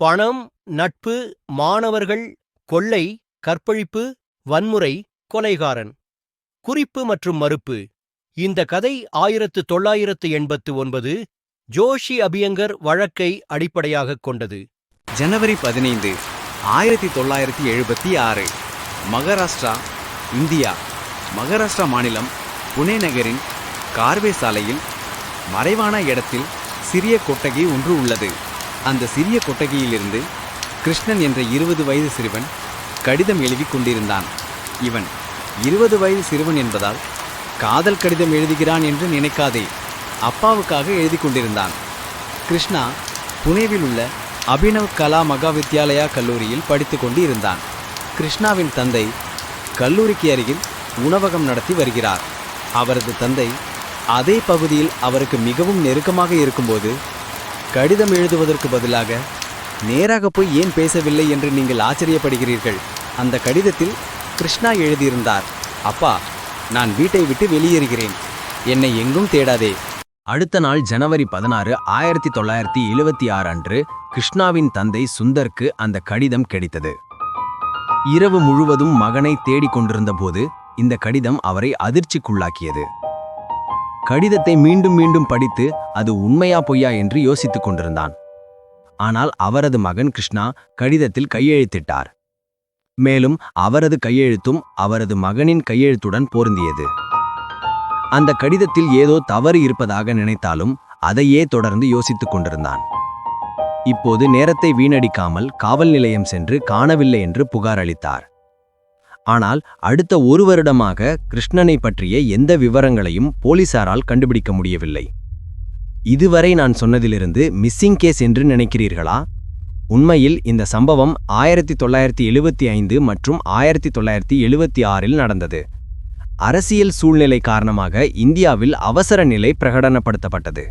பணம் நட்பு மாணவர்கள் கொள்ளை கற்பழிப்பு வன்முறை கொலைகாரன். குறிப்பு மற்றும் மறுப்பு. இந்த கதை ஆயிரத்து தொள்ளாயிரத்து எண்பத்து ஒன்பது ஜோஷி அபியங்கர் வழக்கை அடிப்படையாகக் கொண்டது. ஜனவரி பதினைந்து ஆயிரத்தி தொள்ளாயிரத்தி எழுபத்தி ஆறு. மகாராஷ்டிரா இந்தியா. மகாராஷ்டிரா மாநிலம் புனே நகரின் கார்வே சாலையில் மறைவான இடத்தில் சிறிய கொட்டகை ஒன்று உள்ளது. அந்த சிறிய கொட்டகையிலிருந்து கிருஷ்ணன் என்ற இருபது வயது சிறுவன் கடிதம் எழுதிக் கொண்டிருந்தான். இவன் இருபது வயது சிறுவன் என்பதால் காதல் கடிதம் எழுதுகிறான் என்று நினைக்காதே அப்பாவுக்காக எழுதி கொண்டிருந்தான். கிருஷ்ணா புனேவில் உள்ள அபினவ் கலா மகா வித்யாலயா கல்லூரியில் படித்து கொண்டு இருந்தான் கிருஷ்ணாவின் தந்தை கல்லூரிக்கு அருகில் உணவகம் நடத்தி வருகிறார். அவரது தந்தை அதே பகுதியில் அவருக்கு மிகவும் நெருக்கமாக இருக்கும்போது கடிதம் எழுதுவதற்கு பதிலாக நேராக போய் ஏன் பேசவில்லை என்று நீங்கள் ஆச்சரியப்படுகிறீர்கள்? அந்த கடிதத்தில் கிருஷ்ணா எழுதியிருந்தார். அப்பா நான் வீட்டை விட்டு வெளியேறுகிறேன். என்னை எங்கும் தேடாதே. அடுத்த நாள் ஜனவரி பதினாறு ஆயிரத்தி தொள்ளாயிரத்தி எழுபத்தி ஆறு அன்று கிருஷ்ணாவின் தந்தை சுந்தர்க்கு அந்த கடிதம் கிடைத்தது. இரவு முழுவதும் மகனை தேடிக் கொண்டிருந்தபோது இந்த கடிதம் அவரை அதிர்ச்சிக்குள்ளாக்கியது. கடிதத்தை மீண்டும் மீண்டும் படித்து அது உண்மையா பொய்யா என்று யோசித்துக் கொண்டிருந்தான். ஆனால் அவரது மகன் கிருஷ்ணா கடிதத்தில் கையெழுத்திட்டார். மேலும் அவரது கையெழுத்தும் அவரது மகனின் கையெழுத்துடன் பொருந்தியது. அந்த கடிதத்தில் ஏதோ தவறு இருப்பதாக நினைத்தாலும் அதையே தொடர்ந்து யோசித்துக் கொண்டிருந்தான். இப்போது நேரத்தை வீணடிக்காமல் காவல் நிலையம் சென்று காணவில்லை என்று புகார் அளித்தார். ஆனால் அடுத்த ஒரு வருடமாக கிருஷ்ணனை பற்றிய எந்த விவரங்களையும் போலீசாரால் கண்டுபிடிக்க முடியவில்லை. இதுவரை நான் சொன்னதிலிருந்து மிஸ்ஸிங் கேஸ் என்று நினைக்கிறீர்களா? உண்மையில் இந்த சம்பவம் ஆயிரத்தி தொள்ளாயிரத்தி எழுபத்தி ஐந்து மற்றும் ஆயிரத்தி தொள்ளாயிரத்தி எழுபத்தி ஆறில் நடந்தது. அரசியல் சூழ்நிலை காரணமாக இந்தியாவில் அவசர நிலை பிரகடனப்படுத்தப்பட்டது.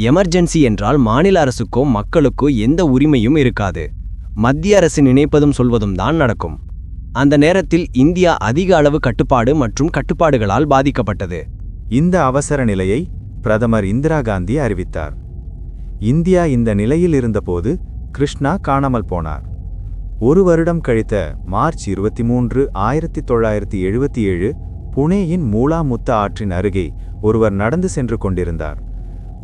எமர்ஜென்சி என்றால் மாநில அரசுக்கோ மக்களுக்கோ எந்த உரிமையும் இருக்காது. மத்திய அரசு நினைப்பதும் சொல்வதும் தான் நடக்கும். அந்த நேரத்தில் இந்தியா அதிக அளவு கட்டுப்பாடு மற்றும் கட்டுப்பாடுகளால் பாதிக்கப்பட்டது. இந்த அவசர நிலையை பிரதமர் இந்திரா காந்தி அறிவித்தார். இந்தியா இந்த நிலையில் இருந்தபோது கிருஷ்ணா காணாமல் போனார். ஒரு வருடம் கழித்த மார்ச் இருபத்தி மூன்று ஆயிரத்தி தொள்ளாயிரத்தி எழுபத்தி ஏழு புனேயின் மூலாமுத்த ஆற்றின் அருகே ஒருவர் நடந்து சென்று கொண்டிருந்தார்.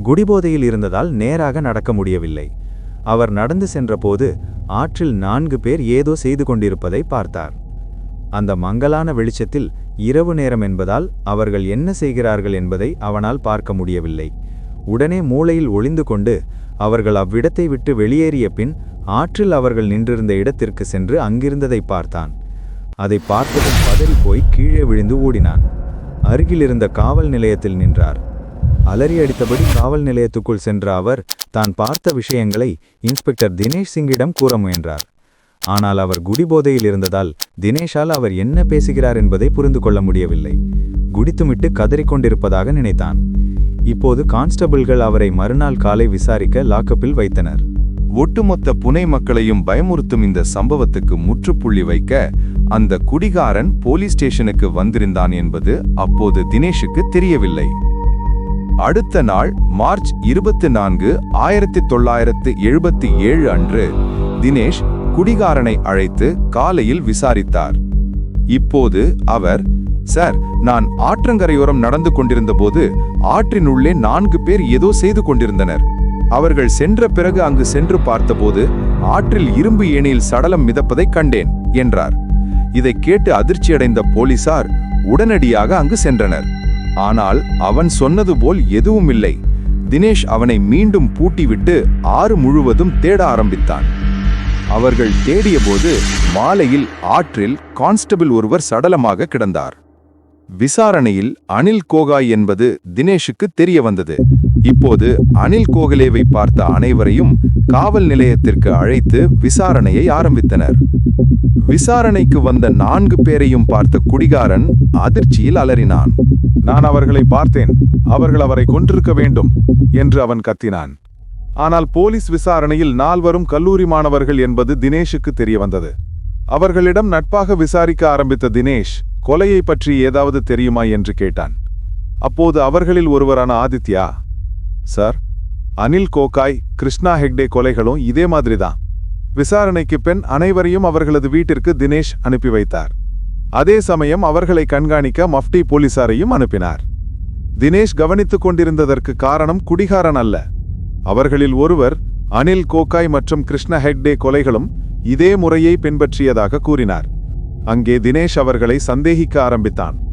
குடிபோதையில் இருந்ததால் நேராக நடக்க முடியவில்லை. அவர் நடந்து சென்றபோது ஆற்றில் நான்கு பேர் ஏதோ செய்து கொண்டிருப்பதை பார்த்தார். அந்த மங்கலான வெளிச்சத்தில் இரவு நேரம் என்பதால் அவர்கள் என்ன செய்கிறார்கள் என்பதை அவனால் பார்க்க முடியவில்லை. உடனே மூளையில் ஒளிந்து கொண்டு அவர்கள் அவ்விடத்தை விட்டு வெளியேறிய பின் ஆற்றில் அவர்கள் நின்றிருந்த இடத்திற்கு சென்று அங்கிருந்ததை பார்த்தான். அதை பார்த்ததும் பதறி போய் கீழே விழுந்து ஓடினான். அருகிலிருந்த காவல் நிலையத்தில் நின்றார். அலறி அடித்தபடி காவல் நிலையத்துக்குள் சென்ற அவர் தான் பார்த்த விஷயங்களை இன்ஸ்பெக்டர் தினேஷ் சிங்கிடம் கூற முயன்றார். ஆனால் அவர் குடிபோதையில் இருந்ததால் தினேஷால் அவர் என்ன பேசுகிறார் என்பதை புரிந்து கொள்ள முடியவில்லை. குடித்துமிட்டு கதறிக்கொண்டிருப்பதாக நினைத்தான். இப்போது கான்ஸ்டபிள்கள் அவரை மறுநாள் காலை விசாரிக்க லாக்கப்பில் வைத்தனர். ஒட்டுமொத்த புனை மக்களையும் பயமுறுத்தும் இந்த சம்பவத்துக்கு முற்றுப்புள்ளி வைக்க அந்த குடிகாரன் போலீஸ் ஸ்டேஷனுக்கு வந்திருந்தான் என்பது அப்போது தினேஷுக்கு தெரியவில்லை. அடுத்த நாள் மார்ச் இருபத்தி நான்கு ஆயிரத்தி தொள்ளாயிரத்து எழுபத்தி ஏழு அன்று தினேஷ் குடிகாரனை அழைத்து காலையில் விசாரித்தார். இப்போது அவர் சார் நான் ஆற்றங்கரையோரம் நடந்து கொண்டிருந்தபோது ஆற்றினுள்ளே நான்கு பேர் ஏதோ செய்து கொண்டிருந்தனர். அவர்கள் சென்ற பிறகு அங்கு சென்று பார்த்தபோது ஆற்றில் இரும்பு ஏணியில் சடலம் மிதப்பதை கண்டேன் என்றார். இதை கேட்டு அதிர்ச்சியடைந்த போலீசார் உடனடியாக அங்கு சென்றனர். ஆனால் அவன் சொன்னது போல் எதுவும் இல்லை தினேஷ் அவனை மீண்டும் பூட்டிவிட்டு ஆறு முழுவதும் தேட ஆரம்பித்தான். அவர்கள் தேடியபோது மாலையில் ஆற்றில் கான்ஸ்டபிள் ஒருவர் சடலமாக கிடந்தார். விசாரணையில் அனில் கோகாய் என்பது தினேஷுக்கு தெரிய வந்தது இப்போது அனில் கோகலேவை பார்த்த அனைவரையும் காவல் நிலையத்திற்கு அழைத்து விசாரணையை ஆரம்பித்தனர். விசாரணைக்கு வந்த நான்கு பேரையும் பார்த்த குடிகாரன் அதிர்ச்சியில் அலறினான். நான் அவர்களை பார்த்தேன். அவர்கள் அவரை கொன்றிருக்க வேண்டும் என்று அவன் கத்தினான். ஆனால் போலீஸ் விசாரணையில் நால்வரும் கல்லூரி மாணவர்கள் என்பது தினேஷுக்கு தெரியவந்தது அவர்களிடம் நட்பாக விசாரிக்க ஆரம்பித்த தினேஷ் கொலையை பற்றி ஏதாவது தெரியுமா? என்று கேட்டான். அப்போது அவர்களில் ஒருவரான ஆதித்யா சார் அனில் கோகாய் கிருஷ்ணா ஹெக்டே கொலைகளும் இதே மாதிரிதான். விசாரணைக்கு பெண் அனைவரையும் அவர்களது வீட்டிற்கு தினேஷ் அனுப்பி வைத்தார். அதே சமயம் அவர்களை கண்காணிக்க மஃப்டி போலீசாரையும் அனுப்பினார். தினேஷ் கவனித்துக் கொண்டிருந்ததற்கு காரணம் குடிகாரன் அல்ல. அவர்களில் ஒருவர் அனில் கோகாய் மற்றும் கிருஷ்ண ஹெக்டே கொலைகளும் இதே முறையை பின்பற்றியதாக கூறினார். அங்கே தினேஷ் அவர்களை சந்தேகிக்க ஆரம்பித்தான்.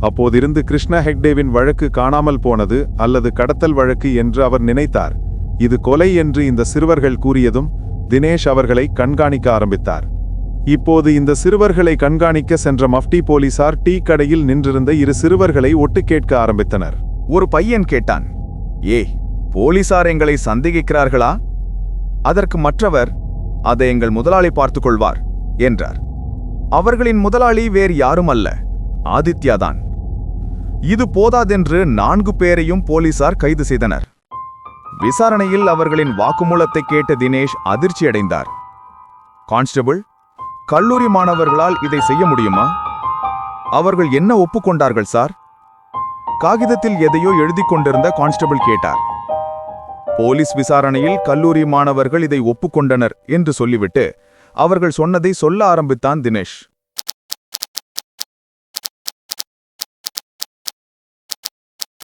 அப்போதிருந்து கிருஷ்ண ஹெக்டேவின் வழக்கு காணாமல் போனது அல்லது கடத்தல் வழக்கு என்று அவர் நினைத்தார். இது கொலை என்று இந்த சிறுவர்கள் கூறியதும் தினேஷ் அவர்களை கண்காணிக்க ஆரம்பித்தார். இப்போது இந்த சிறுவர்களை கண்காணிக்க சென்ற மஃப்டி போலீசார் டீ கடையில் நின்றிருந்த இரு சிறுவர்களை ஒட்டு கேட்க ஆரம்பித்தனர். ஒரு பையன் கேட்டான். ஏ போலீசார் எங்களை சந்தேகிக்கிறார்களா? அதற்கு மற்றவர் அதை எங்கள் முதலாளி பார்த்துக் கொள்வார் என்றார். அவர்களின் முதலாளி வேறு யாரும் அல்ல ஆதித்யாதான் இது போதாதென்று நான்கு பேரையும் போலீசார் கைது செய்தனர். விசாரணையில் அவர்களின் வாக்குமூலத்தை கேட்ட தினேஷ் அதிர்ச்சியடைந்தார் கான்ஸ்டபிள் கல்லூரி மாணவர்களால் இதை செய்ய முடியுமா? அவர்கள் என்ன ஒப்புக்கொண்டார்கள் சார்? காகிதத்தில் எதையோ எழுதிக் கொண்டிருந்த கான்ஸ்டபிள் கேட்டார். போலீஸ் விசாரணையில் கல்லூரி மாணவர்கள் இதை ஒப்புக்கொண்டனர் என்று சொல்லிவிட்டு அவர்கள் சொன்னதை சொல்ல ஆரம்பித்தான் தினேஷ்.